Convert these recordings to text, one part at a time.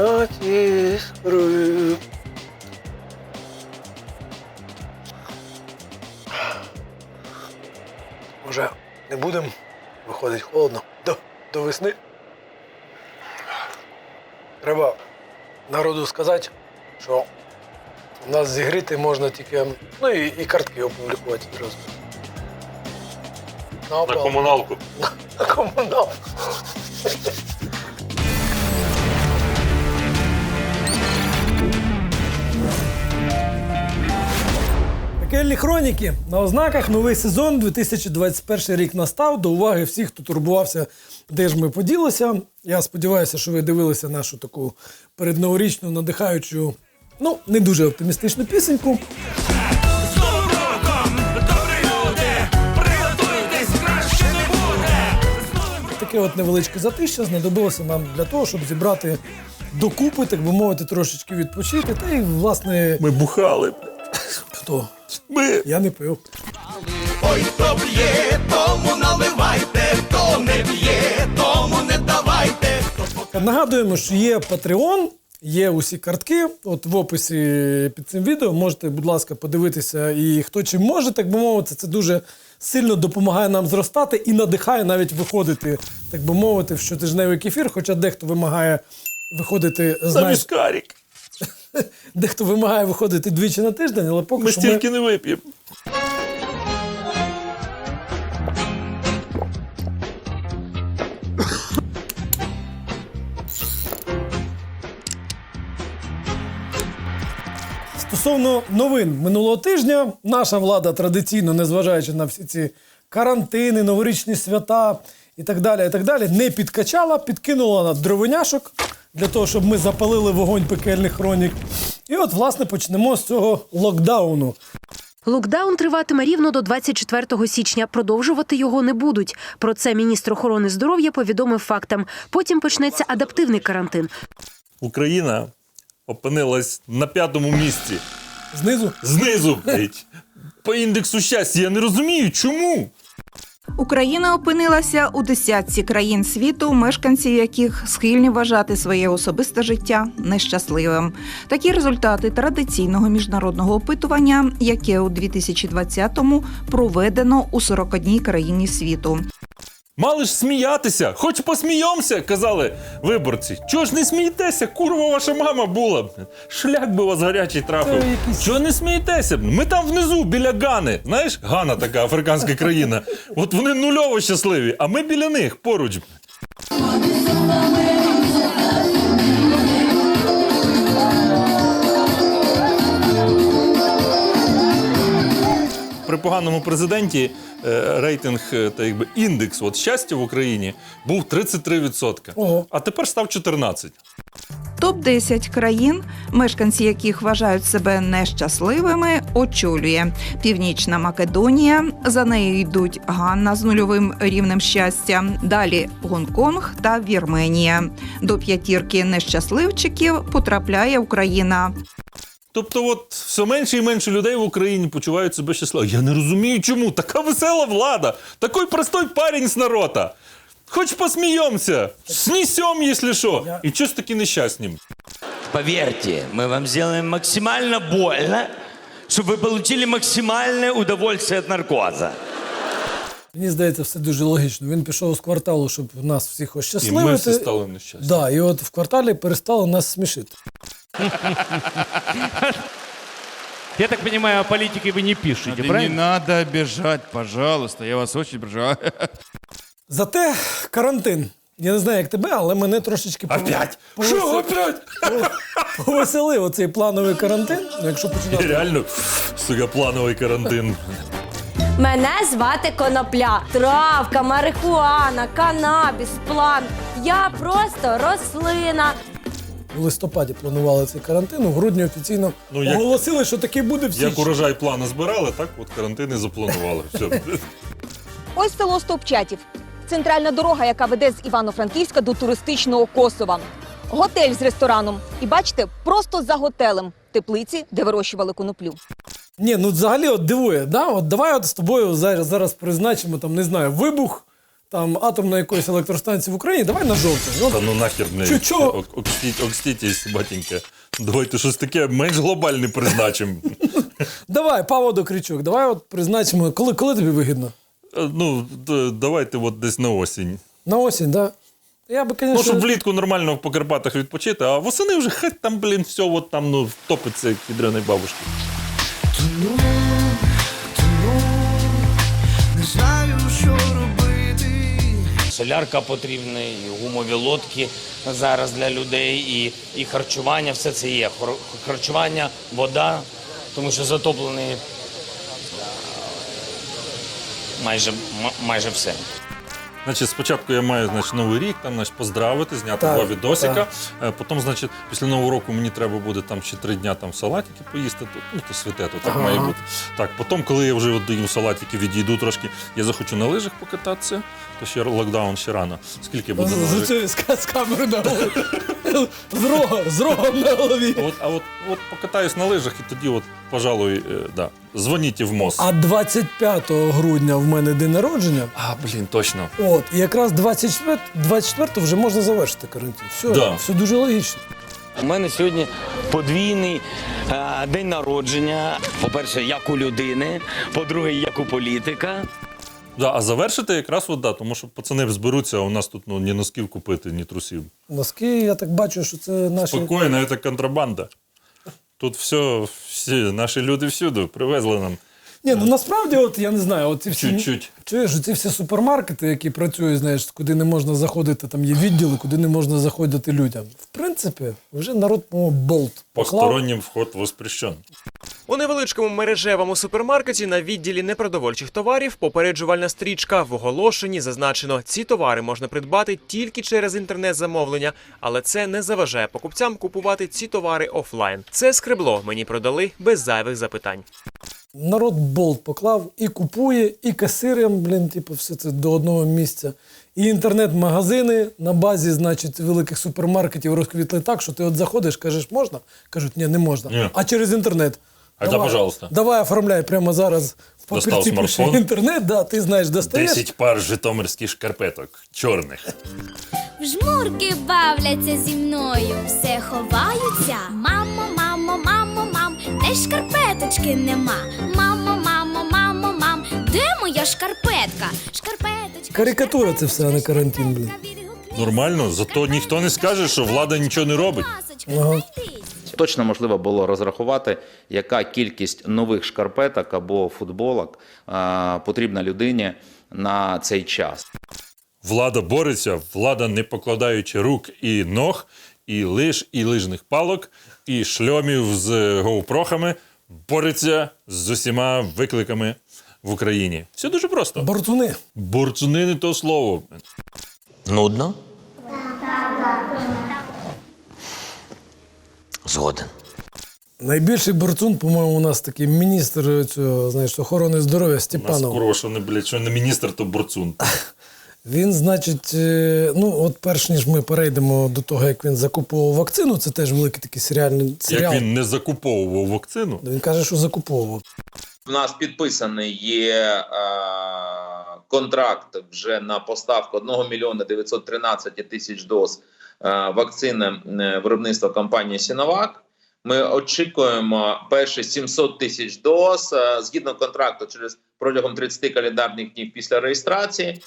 стать искрою. Може, не будемо виходить холодно до, до весни. Треба народу сказати, що нас зігріти можна тільки. Ну і, і картки опублікувати одразу. На, На комуналку. На комунал. Пекельні хроніки на ознаках новий сезон 2021 рік настав. До уваги всіх, хто турбувався, де ж ми поділися. Я сподіваюся, що ви дивилися нашу таку передноворічну надихаючу, ну не дуже оптимістичну пісеньку. Таке от невеличке затища знадобилося нам для того, щоб зібрати докупи, так би мовити, трошечки відпочити. Та й власне Ми бухали. Хто? Ми. Я не пив. Ой, хто п'є, тому наливайте, хто не п'є, тому не давайте. Нагадуємо, що є Patreon, є усі картки. От в описі під цим відео можете, будь ласка, подивитися. І хто чим може, так би мовити, це дуже сильно допомагає нам зростати і надихає навіть виходити, так би мовити, в щотижневий кефір. Хоча дехто вимагає виходити, знаєш, скарік. дехто вимагає виходити двічі на тиждень, але поки Ми що ми... стільки не вип'ємо. Стосовно новин минулого тижня, наша влада традиційно, незважаючи на всі ці карантини, новорічні свята і так далі, і так далі, не підкачала, підкинула на дровиняшок для того, щоб ми запалили вогонь пекельних хронік. І от, власне, почнемо з цього локдауну. Локдаун триватиме рівно до 24 січня. Продовжувати його не будуть. Про це міністр охорони здоров'я повідомив фактам. Потім почнеться адаптивний карантин. Україна опинилась на п'ятому місці. Знизу Знизу, блядь. По індексу щастя. Я не розумію, чому. Україна опинилася у десятці країн світу, мешканці яких схильні вважати своє особисте життя нещасливим. Такі результати традиційного міжнародного опитування, яке у 2020-му проведено у 41 країні світу. Мали ж сміятися, хоч посміємося, казали виборці. Чого ж не смієтеся? Курва ваша мама була. Шлях би вас гарячий трафив. Це якісь- Чого не смієтеся? Ми там внизу, біля Гани. Знаєш, Гана така африканська країна. От вони нульово щасливі, а ми біля них поруч. При поганому президенті е, рейтинг е, та якби індекс от щастя в Україні був 33%. Ого. А тепер став 14%. Топ 10 країн, мешканці яких вважають себе нещасливими, очолює Північна Македонія. За нею йдуть Ганна з нульовим рівнем щастя. Далі Гонконг та Вірменія. До п'ятірки нещасливчиків потрапляє Україна. Тобто, от все менше і менше людей в Україні почувають себе щасливо. Я не розумію, чому. Така весела влада, такий простой парень з народа. Хоч посміємося, снісем, якщо що. Я- І чого ж такі нещасні? Поверьте, мы вам сделаем максимально больно, чтобы вы получили максимальное удовольствие от наркоза. Мені здається, все дуже логічно. Він пішов з кварталу, щоб нас всіх І ми ощасливити. всі стали нещасні. Да, і от в кварталі перестало нас смішити. Я так понимаю, о политике вы не пишете, Да не правильно? надо обижать, пожалуйста, я вас очень обижаю. Зате карантин. Я не знаю, як тебе, але мене трошечки пов- Опять? Що опять? повеселив оцей плановий карантин. Ну, Якщо починати. реально, сука, плановий карантин. Мене звати Конопля. Травка, марихуана, канабіс, план. Я просто рослина. В листопаді планували цей карантин, у грудні офіційно Ну, як- оголосили, що таки буде в Як січні. урожай плани збирали, так от карантини запланували. Все. Ось село Стовпчатів. Центральна дорога, яка веде з Івано-Франківська до туристичного Косова. Готель з рестораном. І бачите, просто за готелем теплиці, де вирощували коноплю. Ні, ну взагалі от дивує, да? От давай от з тобою зараз, зараз призначимо там, не знаю, вибух там атомної якоїсь електростанції в Україні, давай на жовтень. Ну, Та ну нахер не Чо- чо? Ок- окстіть- окстітесь, батенька. Давайте щось таке менш глобальне призначимо. Давай, Павло Кричук, давай от призначимо, коли, коли тобі вигідно? Е, Ну, д- давайте от десь на осінь. На осінь, так? Да? Я би, Ну, щоб влітку нормально по Карпатах відпочити, а восени вже хай там, блін, все от там ну, топиться, як бабушки. Не знаю, що робити. Солярка потрібна, і гумові лодки зараз для людей, і, і харчування, все це є. Хор- Харчування, вода, тому що затоплений майже, майже все. Значить, спочатку я маю значить, новий рік, там, значить, поздравити, зняти Так, два відосика. Е, Потім, значить, після нового року мені треба буде там ще три дня там салатики поїсти. То, ну, то святе, то так Ага. має бути. Так, потім, коли я вже доїм салатики, відійду трошки, я захочу на лижах покататися, то ще локдаун ще рано. Скільки буде на з, лижах? з, з, з камери на. З рогом, з рогом на голові. От, а от, от покатаюсь на лижах і тоді, от, пожалуй, е, да, дзвоніть в МОЗ. А 25 грудня в мене день народження. А, блін, точно. От, і якраз 24, 24 вже можна завершити карантин. Все, Да. все дуже логічно. У мене сьогодні подвійний е, день народження. По-перше, як у людини, по-друге, як у політика. Да, а завершити якраз от, да, тому що пацани зберуться, а у нас тут ну, ні носків купити, ні трусів. Носки, я так бачу, що це наші. Спокійно, це контрабанда. Тут все, всі наші люди всюди привезли нам Ні, ну насправді, от я не знаю, от ці всі чуть-чуть. чуєш, ці всі супермаркети, які працюють, знаєш, куди не можна заходити, там є відділи, куди не можна заходити людям. В принципі, вже народ по болт поклав. Постороннім вход воспрещен. У невеличкому мережевому супермаркеті на відділі непродовольчих товарів попереджувальна стрічка. В оголошенні зазначено, ці товари можна придбати тільки через інтернет-замовлення, але це не заважає покупцям купувати ці товари офлайн. Це скребло мені продали без зайвих запитань. Народ болт поклав і купує, і касирам, блін, типу, все це до одного місця. І інтернет-магазини на базі, значить, великих супермаркетів розквітли так, що ти от заходиш, кажеш, можна? Кажуть, ні, не можна. Ні. А через інтернет. А да, пожалуйста. Давай оформляй прямо зараз в папірці пише інтернет, да, ти знаєш, достаєш. 10 пар житомирських шкарпеток, чорних. В жмурки бавляться зі мною, все ховаються. Мамо, мамо, мамо, мам, де ж шкарпеточки нема. Мамо, мамо, мамо, мам, де моя шкарпетка? Шкарпеточка. Карикатура це все, а не карантин, блін. Нормально, зато ніхто не скаже, що влада нічого не робить. Ага. Точно можливо було розрахувати, яка кількість нових шкарпеток або футболок а, потрібна людині на цей час. Влада бореться, влада не покладаючи рук і ног, і лиж, і лижних палок, і шльомів з гоупрохами, бореться з усіма викликами в Україні. Все дуже просто. Борцуни. Борцуни не то слово. Нудно? Згоден. Найбільший борцун, по-моєму, у нас такий міністр цього, знаєш, охорони здоров'я У нас Степанов. не, блядь, що не міністр, то борцун. Він, значить, е, ну от перш ніж ми перейдемо до того, як він закуповував вакцину, це теж великий такий серіальний серіал. Як він не закуповував вакцину, Він каже, що закуповував. У нас підписаний є е, контракт вже на поставку 1 мільйона 913 тисяч доз е, вакцини е, виробництва компанії Сіновак. Ми очікуємо перші 700 тисяч доз е, згідно контракту через протягом 30 календарних днів після реєстрації.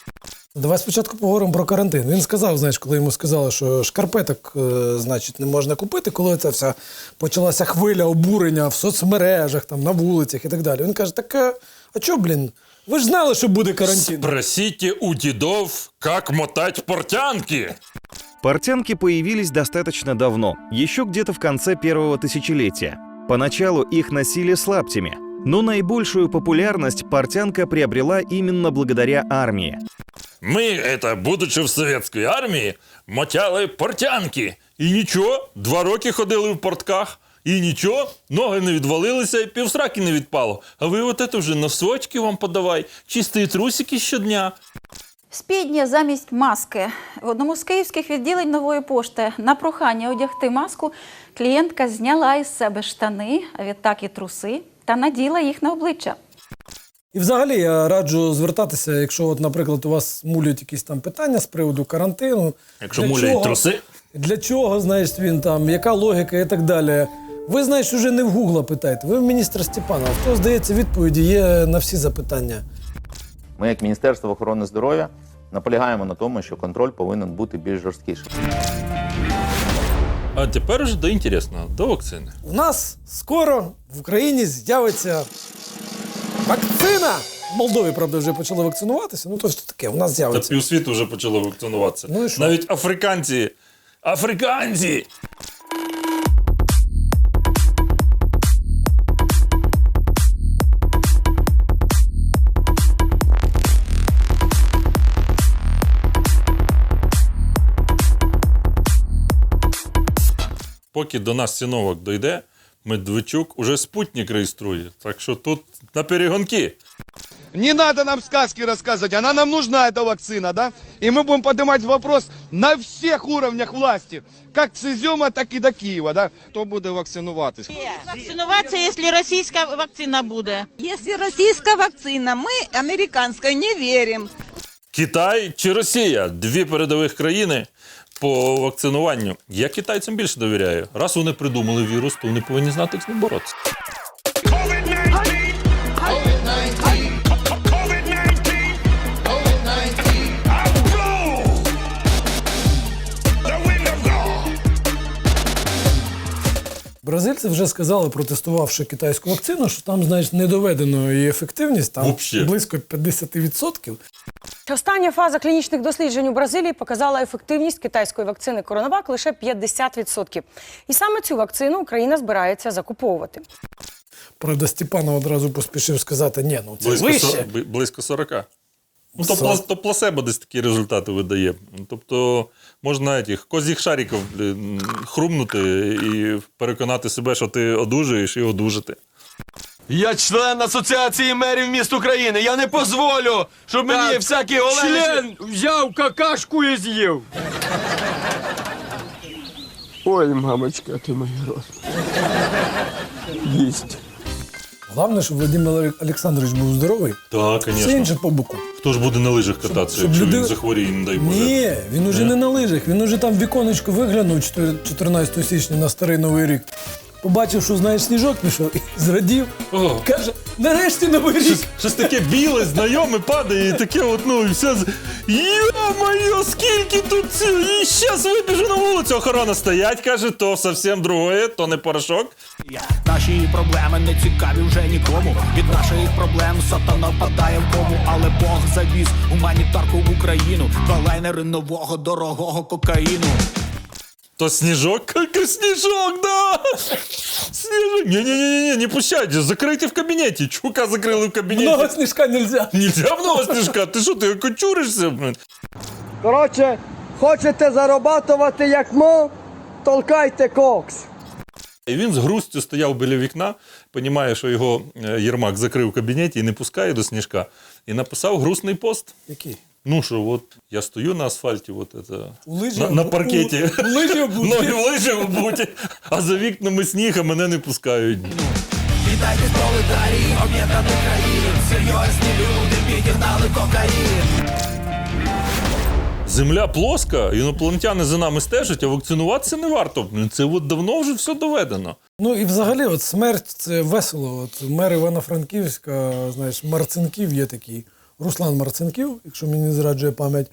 Давай спочатку поговоримо про карантин. Він сказав, знаєш, коли йому сказали, що шкарпеток, значить, не можна купити, коли ця вся почалася хвиля обурення в соцмережах, там, на вулицях і так далі. Він каже: так а чо, блін? Ви ж знали, що буде карантин. Спросите у дедов, как мотать портянки. Портянки появились достаточно давно, еще где-то в конце первого тысячелетия. Поначалу их носили с лаптями, но наибольшую популярность портянка приобрела именно благодаря армии. Мы, это, будучи в совєтській армії, мотяли портянки. І нічого, два роки ходили в портках. І нічого, ноги не відвалилися і півсраки не відпало. А ви от це вже носочки вам подавай, чисті трусики щодня. Спідня замість маски. В одному з київських відділень нової пошти на прохання одягти маску клієнтка зняла із себе штани, а відтак і труси, та наділа їх на обличчя. І взагалі я раджу звертатися, якщо, от, наприклад, у вас мулять якісь там питання з приводу карантину. Якщо для муляють чого- труси. Для чого, знаєш, він там, яка логіка і так далі. Ви, знаєш, уже не в Гугла питаєте, ви в міністра Степанова. Хто, здається, відповіді є на всі запитання. Ми, як Міністерство охорони здоров'я, наполягаємо на тому, що контроль повинен бути більш жорсткішим. А тепер уже до інтересного, до вакцини. У нас скоро в Україні з'явиться вакцина. В Молдові, правда, вже почали вакцинуватися. Ну то що таке, у нас Та з'явиться. півсвіту вже почало вакцинуватися. Ну і що? Навіть африканці. Африканці! Поки до нас сіновок дойде, Медведчук уже спутник реєструє. Так що тут на перегонки. Не надо нам сказки рассказывать, она нам нужна, эта вакцина, да? И мы будем поднимать вопрос на всех уровнях власти, как с Изюма, так и до Киева, да? Кто буде вакцинуватись? Вакцинуватися, якщо російська вакцина буде. Якщо російська вакцина, ми американської не віримо. Китай чи Росія дві передових країни по вакцинуванню. Я китайцям більше довіряю. Раз вони придумали вірус, то вони повинні знати, як з ним боротися. Бразильці вже сказали, протестувавши китайську вакцину, що там, знаєш, не доведено її ефективність, там Вообще. близько 50%. Остання фаза клінічних досліджень у Бразилії показала ефективність китайської вакцини Коронавак лише 50%. І саме цю вакцину Україна збирається закуповувати. Правда, Степанов одразу поспішив сказати, ні, ну це Близько, вище. со- бли- близько 40. Ну, то, Сорок. плас- то пласебо десь такі результати видає. Тобто можна этих козіх шариків блін, хрумнути і переконати себе, що ти одужуєш і одужати. Я член Асоціації мерів міст України. Я не дозволю, щоб мені всякі Олені... Член взяв какашку і з'їв. Ой, мамочка, ти моя рот. Їсть. Головне, щоб Владимир Олександрович був здоровий. Так, Все звісно. інше по боку. Хто ж буде на лижах кататися, щоб якщо люди- він захворіє, не дай Боже. Ні, він уже Ні? не на лижах, він уже там в віконечко виглянув 4 14 січня на старий новий рік. Побачив, що знаєш, сніжок пішов і зрадів. О. Каже, нарешті новий рік. Щось, щось таке біле, знайоме падає, і таке от, ну, і все. з- Йо-моє, скільки тут цього, і щас вибіжу на вулицю. Охорона стоять, каже, то зовсім другое, то не порошок. Наші проблеми не цікаві вже нікому. Від наших проблем сатана впадає в кому, але Бог завіз гуманітарку в Україну. Два лайнери нового дорогого кокаїну. То сніжок, как сніжок, да! Сніжок. Не-не-не, не пущайте, закрийте в кабінеті. Чука закрили в кабінеті. Много сніжка нельзя. Нельзя много сніжка. Ти що, ти окочуришся, блин? Коротше, хочете зарабатувати як мо, толкайте кокс. І він з грустю стояв біля вікна, понімає, що його е, Єрмак закрив в кабінеті і не пускає до сніжка. І написав грустний пост. Який? Ну що, от я стою на асфальті, от это, лижі на, на паркеті. у- у лижі. Ну, в лижі обуті. А за вікнами сніг, а мене не пускають. Вітайте солидарії, об'єднану країн. Серйозні люди підігнали кокаїн. Земля плоска, інопланетяни за нами стежать, а вакцинуватися не варто. Це от давно вже все доведено. Ну і взагалі, от смерть це весело. От мер Івано-Франківська, знаєш, Марцинків є такий. Руслан Марцинків, якщо мені не зраджує пам'ять.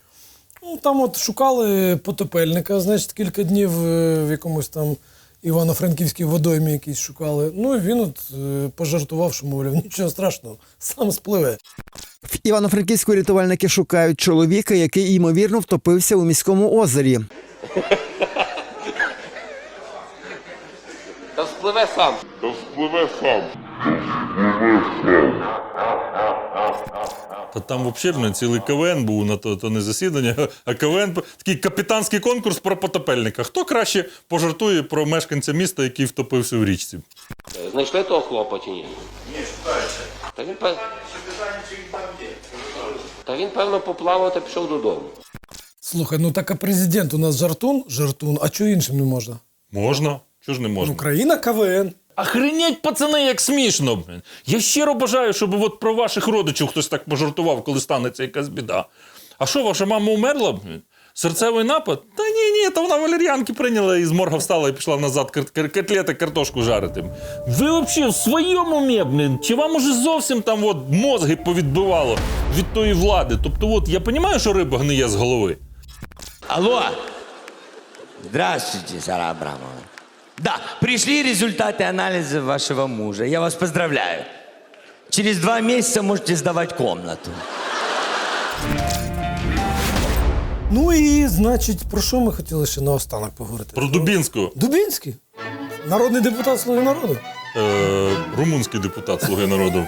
Ну, там от шукали потопельника, значить, кілька днів е, в якомусь там Івано-Франківській водоймі якийсь шукали. Ну і він от е, пожартував, що мовляв, нічого страшного, сам спливе. В Івано-Франківську рятувальники шукають чоловіка, який ймовірно втопився у міському озері. Та вспливе сам. Та вспливе сам. Та там взагалі цілий КВН був на то, то не засідання, а КВН такий капітанський конкурс про потопельника. Хто краще пожартує про мешканця міста, який втопився в річці? Знайшли того хлопа чи ні? Ні, шукається. Та він, пев... Та він, певно, поплавав та пішов додому. Слухай, ну так а президент у нас жартун, жартун, а чого іншим не можна? Можна. Чого ж не можна? Ну, країна КВН. Охренеть, пацани, як смішно. Я щиро бажаю, щоб от про ваших родичів хтось так пожартував, коли станеться якась біда. А що, ваша мама умерла? Серцевий напад? Та ні, ні, то вона валер'янки прийняла і з морга встала і пішла назад котлети, картошку жарити. Ви взагалі в своєму умі, блін? Чи вам уже зовсім там от мозги повідбивало від тої влади? Тобто, от я розумію, що риба гниє з голови. Алло. Здравствуйте, Сара Абрамовна. Да, пришли результаты анализа вашего мужа. Я вас поздравляю. Через два месяца можете сдавать комнату. Ну і значить, про що ми хотіли ще наостанок поговорити? Про Дубінську. Дубінський? Народний депутат Слуги народу? Е, румунський депутат Слуги народу.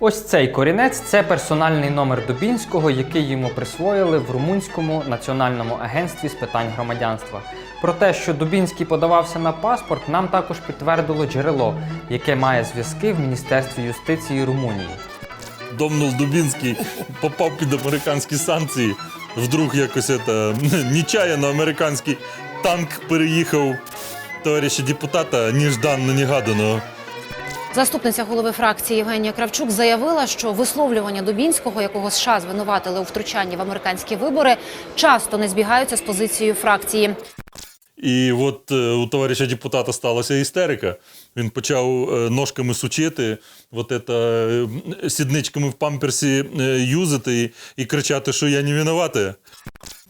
Ось цей корінець це персональний номер Дубінського, який йому присвоїли в Румунському національному агентстві з питань громадянства. Про те, що Дубінський подавався на паспорт, нам також підтвердило джерело, яке має зв'язки в Міністерстві юстиції Румунії. Домнул Дубінський попав під американські санкції. Вдруг якось это, нечаянно американський танк переїхав товариша депутата нежданно негадано. Заступниця голови фракції Євгенія Кравчук заявила, що висловлювання Дубінського, якого США звинуватили у втручанні в американські вибори, часто не збігаються з позицією фракції. І от е, у товариша депутата сталася істерика. Він почав е, ножками сучити, от это, е, сідничками в памперсі юзати і кричати, що я не винуватий.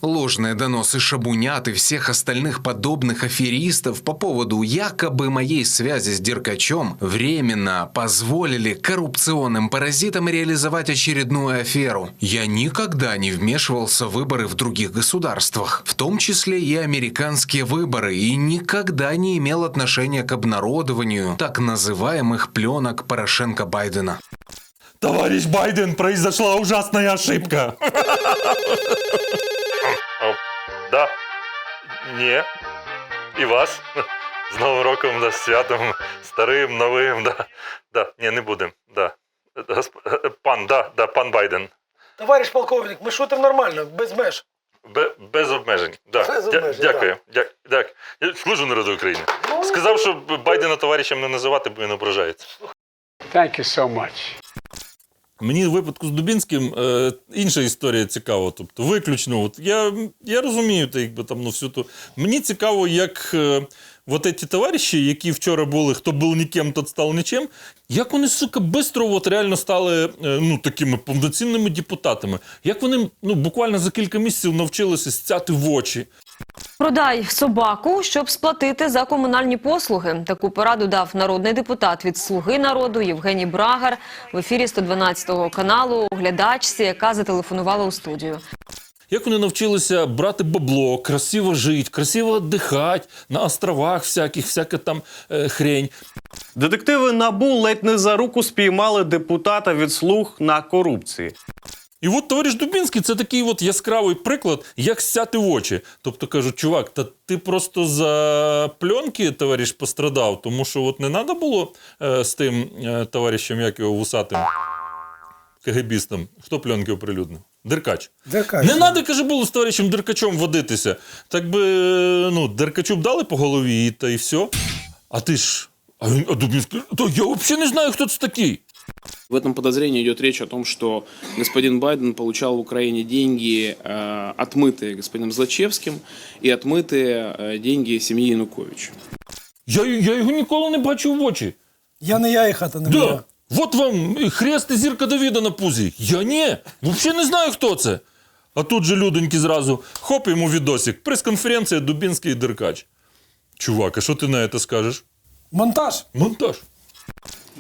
Ложные доносы Шабунят и всех остальных подобных аферистов по поводу якобы моей связи с Деркачем временно позволили коррупционным паразитам реализовать очередную аферу. Я никогда не вмешивался в выборы в других государствах, в том числе и американские выборы, и никогда не имел отношения к обнародованию так называемых пленок Порошенко-Байдена. Товарищ Байден, произошла ужасная ошибка. Да. Ні. І вас. З Новим роком, да, з святом, старим, новим, да. Да. Ні, не будемо. Да. Госп- е, Пан, да, да, пан Байден. Товариш полковник, ми шутимо нормально, без меж. Бе- без обмежень. Да. Без Дя- обмежень, Дякую. Дя- дяк- Я служу народу України. Сказав, що Байдена товаришем не називати, бо він ображається. Thank you so much. Мені в випадку з Дубінським е, інша історія цікава. Тобто, виключно, от я, я розумію, та, якби там ну всю ту. Мені цікаво, як е, от ці товариші, які вчора були, хто був ніким, тот став нічим, як вони, сука, бистро от реально стали е, ну, такими повноцінними депутатами. Як вони ну, буквально за кілька місяців навчилися стяти в очі. Продай собаку, щоб сплатити за комунальні послуги. Таку пораду дав народний депутат від Слуги народу Євгеній Брагар в ефірі 112 каналу глядачці, яка зателефонувала у студію. Як вони навчилися брати бабло, красиво жити, красиво віддихати на островах всяких, всяка там е, хрень. Детективи НАБУ ледь не за руку спіймали депутата від слуг на корупції. І от товариш Дубінський це такий от яскравий приклад, як сяти в очі. Тобто кажуть, чувак, та ти просто за пленки, товариш, пострадав, тому що от не треба було е, з тим е, товаришем, як його вусатим КГБістом. Хто пленки оприлюднив? Деркач. Деркач. Не треба, каже, було з товаришем Деркачом водитися. Так би е, ну, Деркачу б дали по голові, і та і все. А ти ж. А, він, а Дубінський, то я взагалі не знаю, хто це такий. В этом подозрении идет речь о том, что господин Байден получал в Украине деньги, э, отмытые господином Злачевским, и отмытые э, деньги семьи Януковича. Я, я його ніколи не бачив в очі. Я не я і хата не моя. Да. Вот вам і хрест і зірка Давіда на пузі. Я ні. Взагалі не знаю, хто це. А тут же людоньки зразу хоп йому відосик. Прес-конференція Дубінський і Деркач. Чувак, а що ти на це скажеш? Монтаж. Монтаж.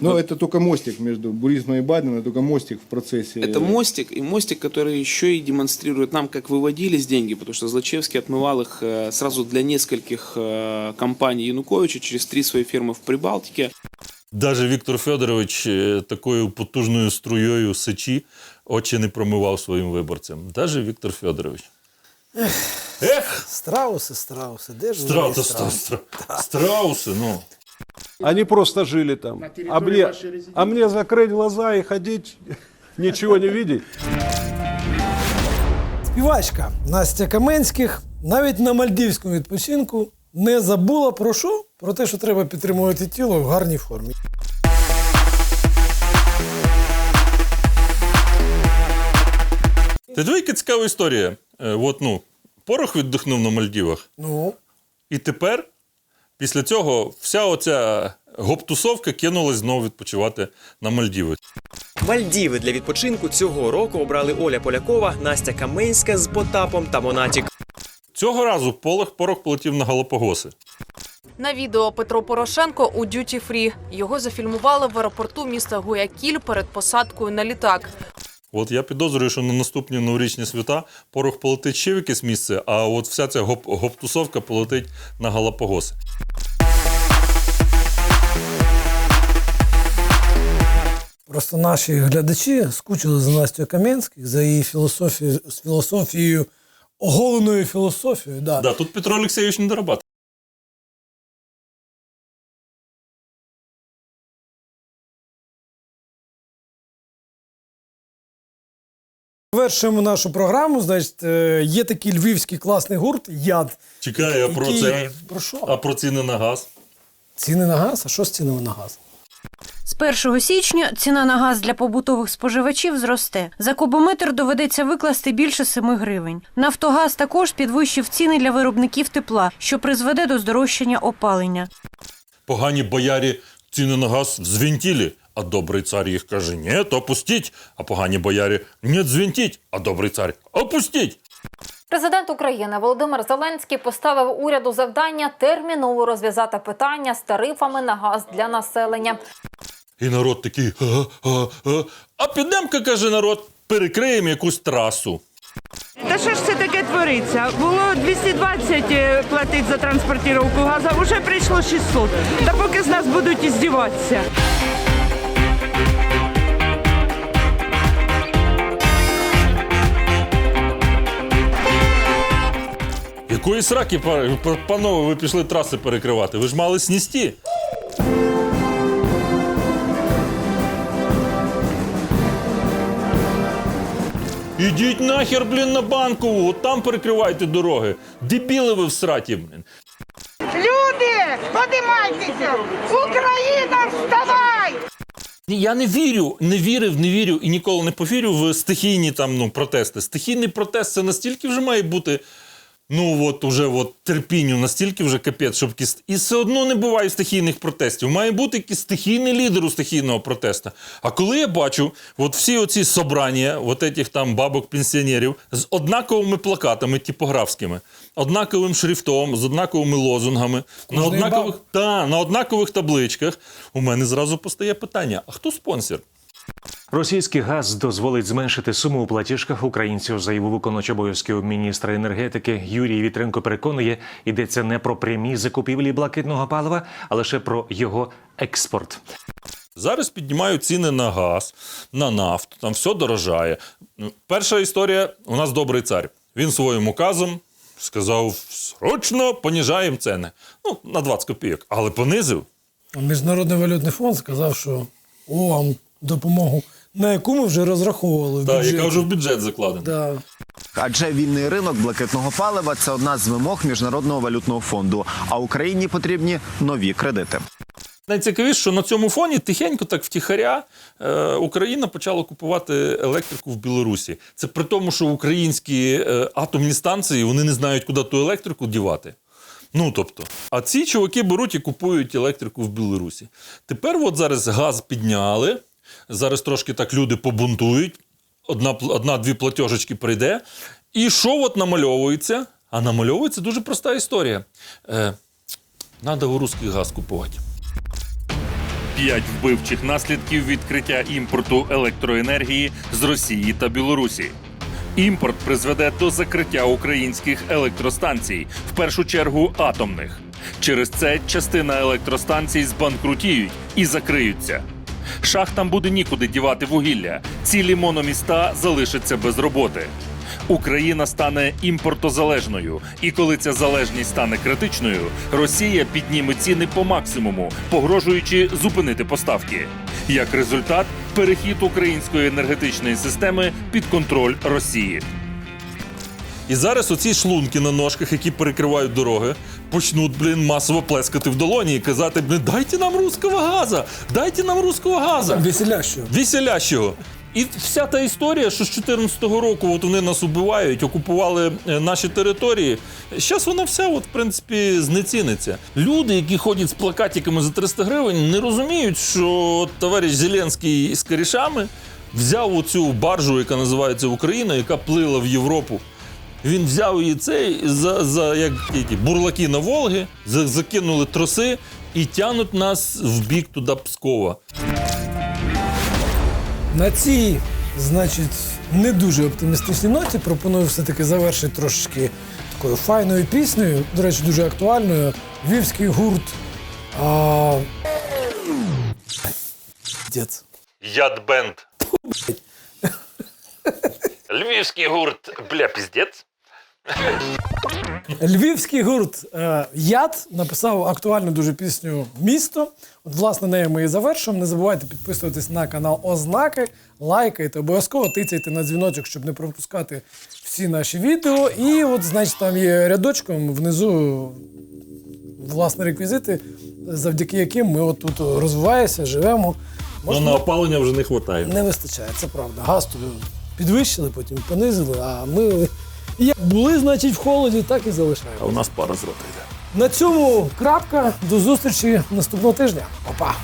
Но это только мостик между Буризмом и Байденом, это только мостик в процессе. Это мостик, и мостик, который еще и демонстрирует нам, как выводились деньги, потому что Злачевский отмывал их э, сразу для нескольких э, компаний Януковича через три свои фирмы в Прибалтике. Даже Віктор Федорович е, такою потужною струєю сечі очі не промивав своїм виборцям. Даже Віктор Федорович. Ех! Страуси, страуси, де ж вони, Страуси, страуси? страуси, страуси, ну. Они просто жили там. А мне, а мне закрыть глаза и ходить, ничего не видеть. Співачка Настя Каменських навіть на мальдівському відпочинку не забула про що? Про те, що треба підтримувати тіло в гарній формі. Ти диви, яка цікава історія. Е, от, ну, порох віддихнув на Мальдівах. Ну, І тепер, після цього, вся оця гоптусовка кинулась знову відпочивати на Мальдіви. Мальдіви для відпочинку цього року обрали Оля Полякова, Настя Каменська з Потапом та Монатік. Цього разу порох, порох полетів на Галапагоси. На відео Петро Порошенко у дюті фрі. Його зафільмували в аеропорту міста Гуякіль перед посадкою на літак. От я підозрюю, що на наступні новорічні свята порох полетить ще в якесь місце, а от вся ця гоп- гоптусовка полетить на Галапагоси. просто наші глядачі скучили за Настю Кам'янських, за її філософією, з філософією, оголеною філософією. Да. Да, тут Петро Олексійович не дорабатує. Завершуємо нашу програму. Значить, е, є такий львівський класний гурт Яд. Чекай, а про це. Про що? А про ціни на газ. Ціни на газ? А що з цінами на газ? З 1 січня ціна на газ для побутових споживачів зросте. За кубометр доведеться викласти більше 7 гривень. Нафтогаз також підвищив ціни для виробників тепла, що призведе до здорожчання опалення. Погані боярі ціни на газ взвінтілі, а добрий цар їх каже: ні, то опустіть. А погані боярі ні, звінтіть, а добрий цар опустіть. Президент України Володимир Зеленський поставив уряду завдання терміново розв'язати питання з тарифами на газ для населення. І народ такий. А, а, а. а підемо-ка, каже народ, перекриємо якусь трасу. Та що ж це таке твориться? Було 220 е, платить за транспортировку газу, вже прийшло 600. Та поки з нас будуть іздіватися. Якої сраки, па- па- панове, ви пішли траси перекривати? Ви ж мали сністі. Ідіть нахер, блін, на банкову, от там перекривайте дороги. Дебіли ви в сраті, блін. Люди, подимайтеся! Україна, вставай! Я не вірю, не вірив, не вірю і ніколи не повірю в стихійні там ну, протести. Стихійний протест це настільки вже має бути. Ну от уже от терпінню, настільки вже капець, щоб якісь... І все одно не буває стихійних протестів. Має бути якийсь стихійний лідер у стихійного протесту. А коли я бачу от всі оці собрання, от этих там бабок-пенсіонерів з однаковими плакатами типографськими, однаковим шрифтом, з однаковими лозунгами, на однакових, та, на однакових табличках, у мене зразу постає питання: а хто спонсор? Російський газ дозволить зменшити суму у платіжках українців, заявив виконувач обов'язків міністра енергетики Юрій Вітренко. Переконує, йдеться не про прямі закупівлі блакитного палива, а лише про його експорт. Зараз піднімають ціни на газ, на нафту, там все дорожає. Перша історія: у нас добрий цар. Він своїм указом сказав: срочно поніжаємо ціни. Ну, на 20 копійок, але понизив. Міжнародний валютний фонд сказав, що о, вам допомогу, на яку ми вже розраховували. в Так, бюджеті. яка вже в бюджет закладена. Да. Адже вільний ринок блакитного палива це одна з вимог міжнародного валютного фонду. А Україні потрібні нові кредити. Найцікавіше, що на цьому фоні тихенько, так втіхаря, е, Україна почала купувати електрику в Білорусі. Це при тому, що українські е, атомні станції вони не знають, куди ту електрику дівати. Ну тобто, а ці чуваки беруть і купують електрику в Білорусі. Тепер от зараз газ підняли. Зараз трошки так люди побунтують. Одна-дві платіжечки прийде. І що от намальовується? А намальовується дуже проста історія. Е, Надо у русський газ купувати. П'ять вбивчих наслідків відкриття імпорту електроенергії з Росії та Білорусі. Імпорт призведе до закриття українських електростанцій, в першу чергу атомних. Через це частина електростанцій збанкрутіють і закриються. Шахтам буде нікуди дівати вугілля. Цілі мономіста залишаться без роботи. Україна стане імпортозалежною, і коли ця залежність стане критичною, Росія підніме ціни по максимуму, погрожуючи зупинити поставки. Як результат, перехід української енергетичної системи під контроль Росії. І зараз оці шлунки на ножках, які перекривають дороги, почнуть, блін, масово плескати в долоні і казати, блін, дайте нам русского газа, дайте нам русского газа. Веселящого. Веселящого. І вся та історія, що з 14-го року от вони нас убивають, окупували е, наші території. Зараз вона вся, от, в принципі, знеціниться. Люди, які ходять з плакатиками за 300 гривень, не розуміють, що товариш Зеленський з корішами взяв оцю баржу, яка називається Україна, яка плила в Європу. Він взяв її цей за, за як які, бурлаки на Волги, за, закинули троси і тянуть нас в бік туди Пскова. На цій, значить, не дуже оптимістичній ноті пропоную все-таки завершити трошечки такою файною піснею, до речі, дуже актуальною. Львівський гурт. А... Дєц. Ядбенд. Львівський гурт, бля, піздець. Львівський гурт е, Яд написав актуальну дуже пісню Місто. От, власне, нею ми і завершуємо. Не забувайте підписуватись на канал Ознаки, лайкайте, обов'язково тицяйте на дзвіночок, щоб не пропускати всі наші відео. І от, значить, там є рядочком внизу власне реквізити, завдяки яким ми от тут розвиваємося, живемо. Ну, на опалення вже не вистачає. Не вистачає, це правда. Газ тобі підвищили, потім понизили, а ми як були, значить, в холоді, так і залишаємо. А у нас пара з рота йде. На цьому крапка. До зустрічі наступного тижня. Па-па!